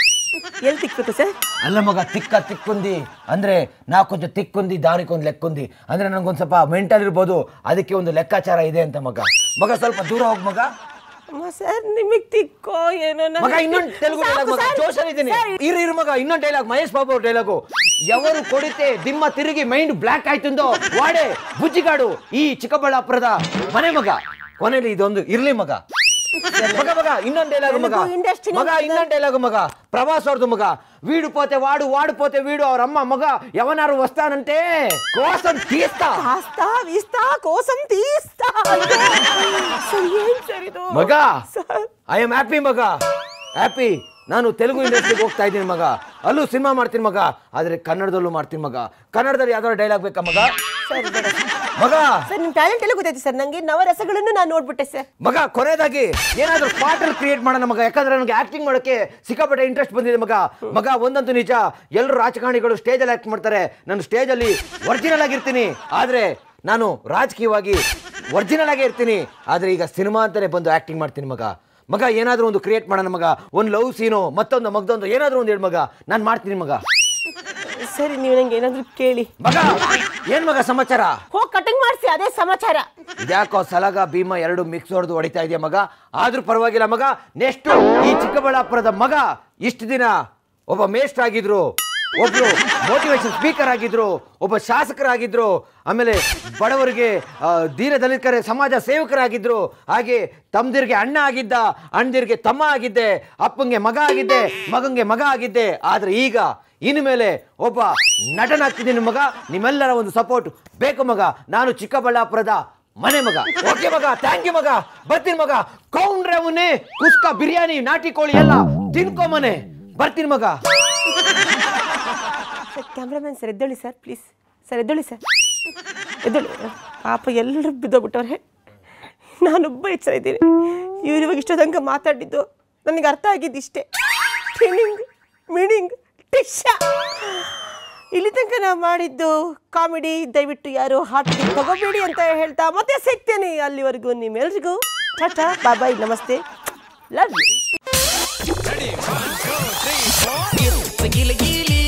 ಎಲ್ಲಿ ತಿಕ್ಬೇಕು ಸರ್? ಅಲ್ಲ ಮಗ ತಿಕ್ಕ ತಿಕ್ಕುಂದಿ. ಅಂದ್ರೆ ನಾ ಕೊಂಚ ತಿಕ್ಕುಂದಿ ದಾನಿಕೊಂದ್ ಲೆಕ್ಕುಂದಿ. ಅಂದ್ರೆ ನನಗೊಂದು ಸ್ವಲ್ಪ ಮೆಂಟಲ್ ಇರ್ಬೋದು. ಅದಕ್ಕೆ ಒಂದು ಲೆಕ್ಕಾಚಾರ ಇದೆ ಅಂತ ಮಗ. ಮಗ ಸ್ವಲ್ಪ ದೂರ ಹೋಗ್ ಮಗ. ಸರ್ ನಿಮಗ್ ತಿಕ್ಕೋ ಏನೋ ಮಗ ಇನ್ನೊಂದು ತೆಲುಗು ಡೈಲಾಗ್ ಮಗ. ಸರ್. ಜೋಶಲ್ಲಿ ಇದ್ದೀನಿ. ಇರು ಇರು ಮಗ ಇನ್ನೊಂದು ಡೈಲಾಗ್ ಮಹೇಶ್ ಬಾಬು ಅವ್ರ ಡೈಲಾಗು ಎವರು ಕೊಡಿತೆ ದಿಮ್ಮ ತಿರುಗಿ ಮೈಂಡ್ ಬ್ಲಾಕ್ ಆಯ್ತುಂದೋ ವಾಡೆ ಬುಜ್ಜಿಗಾಡು ಈ ಚಿಕ್ಕಬಳ್ಳಾಪುರದ ಮನೆ ಮಗ. ಕೊನೆಯಲ್ಲಿ ಇದೊಂದು ಇರ್ಲಿ ಮಗ. ಮಗ ಮಗ ಇನ್ನೊಂದು ಡೈಲಾಗ್ ಮಗ ತೆಲುಗು industry ಮಗ ಇನ್ನೊಂದು ಡೈಲಾಗ್ ಮಗ ಪ್ರವಾಸ ಅವ್ರದ್ದು ಮಗ ವೀಡು ಪೋತೆ ವಾಡು ವಾಡು ಪೋತೆ ವೀಡು ಅವ್ರ ಅಮ್ಮ ಮಗ ಯವನಾರು ವಸ್ತಾನಂತೆ ಕೋಸಂ ತೀಸ್ತಾ ಕಾಸ್ತಾ ವೀಸ್ತಾ ಕೋಸಂ ತೀಸ್ತಾ ಅಯ್ಯೋ. ಸರ್ ಏನ್ ಸರ್ ಇದು ಮಗ ಸರ್ ಐ ಆಮ್ ಹ್ಯಾಪಿ ಮಗ ಹ್ಯಾಪಿ ನಾನು ತೆಲುಗು ಇಂಡಸ್ಟ್ರಿಗೆ ಹೋಗ್ತಾ ಇದ್ದೀನಿ ಮಗ ಅಲ್ಲೂ ಸಿನಿಮಾ ಮಾಡ್ತೀನಿ ಮಗ ಆದ್ರೆ ಕನ್ನಡದಲ್ಲೂ ಮಾಡ್ತೀನಿ ಮಗ ಕನ್ನಡದಲ್ಲಿ ಯಾವ್ದಾದ್ರು ಡೈಲಾಗ್ ಬೇಕಾ ಮಗ ಸರ್ ಬೇಡ ಸರ್. ಮಗ! ಸರ್ ನಿಮ್ ಟ್ಯಾಲೆಂಟ್ ಎಲ್ಲ ಗೊತ್ತೈತಿ ಸರ್. ನಂಗೆ ನವರಸಗಳನ್ನು ನಾನು ನೋಡ್ಬಿಟ್ಟೆ ಸರ್. ಮಗ ಕೊನೆಯದಾಗಿ ಏನಾದ್ರೂ ಪಾಟಲ್ ಕ್ರಿಯೇಟ್ ಮಾಡೋಣ ಮಗ. ಯಾಕಂದ್ರೆ ನನಗೆ ಆಕ್ಟಿಂಗ್ ಮಾಡೋಕೆ ಸಿಕ್ಕಾಪಟ್ಟೆ ಇಂಟ್ರೆಸ್ಟ್ ಬಂದಿದೆ ಮಗ. ಮಗ ಒಂದಂತೂ ನಿಜ. ಎಲ್ಲರೂ ರಾಜಕಾರಣಿಗಳು ಸ್ಟೇಜಲ್ಲಿ ಆಕ್ಟ್ ಮಾಡ್ತಾರೆ. ನಾನು ಸ್ಟೇಜಲ್ಲಿ ಒರಿಜಿನಲ್ ಆಗಿರ್ತೀನಿ. ಆದ್ರೆ ನಾನು ರಾಜಕೀಯವಾಗಿ ಒರಿಜಿನಲ್ ಆಗೇ ಇರ್ತೀನಿ. ಆದ್ರೆ ಈಗ ಸಿನಿಮಾ ಅಂತಾನೆ ಬಂದು ಆಕ್ಟಿಂಗ್ ಮಾಡ್ತೀನಿ ಮಗ. ಮಗ ಏನಾದರೂ ಒಂದು ಕ್ರಿಯೇಟ್ ಮಾಡೋಣ ಮಗ. ಒಂದು ಲವ್ ಸೀನು ಮತ್ತೊಂದು ಮಗದೊಂದು ಏನಾದ್ರೂ ಒಂದು ಹೇಳಿ ಮಗ. ನಾನು ಮಾಡ್ತೀನಿ ಮಗ. ಸರಿ ನೀವು ನಂಗೆ ಏನಾದ್ರು ಕೇಳಿ. ಮಗ ಏನ್ ಮಗ ಸಮಾಚಾರ? ಹೋಗಿ ಕಟಿಂಗ್ ಮಾಡಿಸಿ ಅದೇ ಸಮಾಚಾರ. ಇದ್ಯಾಕೋ ಸಲಗ ಭೀಮ ಎರಡು ಮಿಕ್ಸ್ ಹೊಡೆದು ಹೊಡಿತಾ ಇದೆಯಾ ಮಗ? ಆದ್ರೂ ಪರವಾಗಿಲ್ಲ ಮಗ ನೆಕ್ಸ್ಟ್ ಈ ಚಿಕ್ಕಬಳ್ಳಾಪುರದ ಮಗ ಇಷ್ಟು ದಿನ ಒಬ್ಬ ಮೇಸ್ಟ್ ಆಗಿದ್ರು ಒಬ್ರು ಮೋಟಿವೇಶನ್ ಸ್ಪೀಕರ್ ಆಗಿದ್ರು, ಒಬ್ಬ ಶಾಸಕರಾಗಿದ್ರು, ಆಮೇಲೆ ಬಡವರಿಗೆ ದೀನ ದಲಿತರ ಸಮಾಜ ಸೇವಕರಾಗಿದ್ರು, ಹಾಗೆ ತಮ್ದಿರ್ಗೆ ಅಣ್ಣ ಆಗಿದ್ದ, ಅಣ್ಣದಿರ್ಗೆ ತಮ್ಮ ಆಗಿದ್ದೆ, ಅಪ್ಪಂಗೆ ಮಗ ಆಗಿದ್ದೆ, ಮಗಂಗೆ ಮಗ ಆಗಿದ್ದೆ, ಆದ್ರೆ ಈಗ ಇನ್ಮೇಲೆ ಒಬ್ಬ ನಟನಾಗ್ತಿದ್ದೀನಿ ಮಗ, ನಿಮ್ಮೆಲ್ಲರ ಒಂದು ಸಪೋರ್ಟ್ ಬೇಕು ಮಗ, ನಾನು ಚಿಕ್ಕಬಳ್ಳಾಪುರದ ಮನೆ ಮಗ. ಓಕೆ ಮಗ ಥ್ಯಾಂಕ್ ಯು ಮಗ, ಬರ್ತೀನಿ ಮಗ. ಕೌಂಡ್ರೆ ಮುನ್ನೆ ಕುಸ್ಕ ಬಿರಿಯಾನಿ, ನಾಟಿ ಕೋಳಿ ಎಲ್ಲ ತಿನ್ಕೊ ಮನೆ. ಬರ್ತೀನಿ ಮಗ. ಸರ್ ಕ್ಯಾಮ್ರಾಮನ್ ಸರ್, ಎದ್ದೇಳಿ ಸರ್ ಪ್ಲೀಸ್ ಸರ್, ಎದ್ದೇಳಿ ಸರ್. ಎದ್ದೇಳಿ. ಪಾಪ ಎಲ್ಲರೂ ಬಿದ್ದೋಗ್ಬಿಟ್ಟವ್ರೆ. ನಾನೊಬ್ಬ ಎಚ್ಚರ ಇದ್ದೀನಿ. ಇವ್ರು ಇವಾಗ ಇಷ್ಟೋ ತನಕ ಮಾತಾಡಿದ್ದು ನನಗೆ ಅರ್ಥ ಆಗಿದ್ದು ಇಷ್ಟೇ. ಟ್ರೈನಿಂಗ್ ಮೀನಿಂಗ್ ಟಿಶ ಇಲ್ಲಿ ತನಕ ನಾವು ಮಾಡಿದ್ದು ಕಾಮಿಡಿ, ದಯವಿಟ್ಟು ಯಾರು ಹಾರ್ಟ್ಗೆ ತಗೋಬೇಡಿ ಅಂತ ಹೇಳ್ತಾ ಮತ್ತೆ ಸಿಗ್ತೇನೆ ಅಲ್ಲಿವರೆಗೂ ನಿಮ್ಮೆಲ್ರಿಗೂ. ಟಾಟಾ, ಬಾಯ್ ನಮಸ್ತೆ. Love you seguir gila.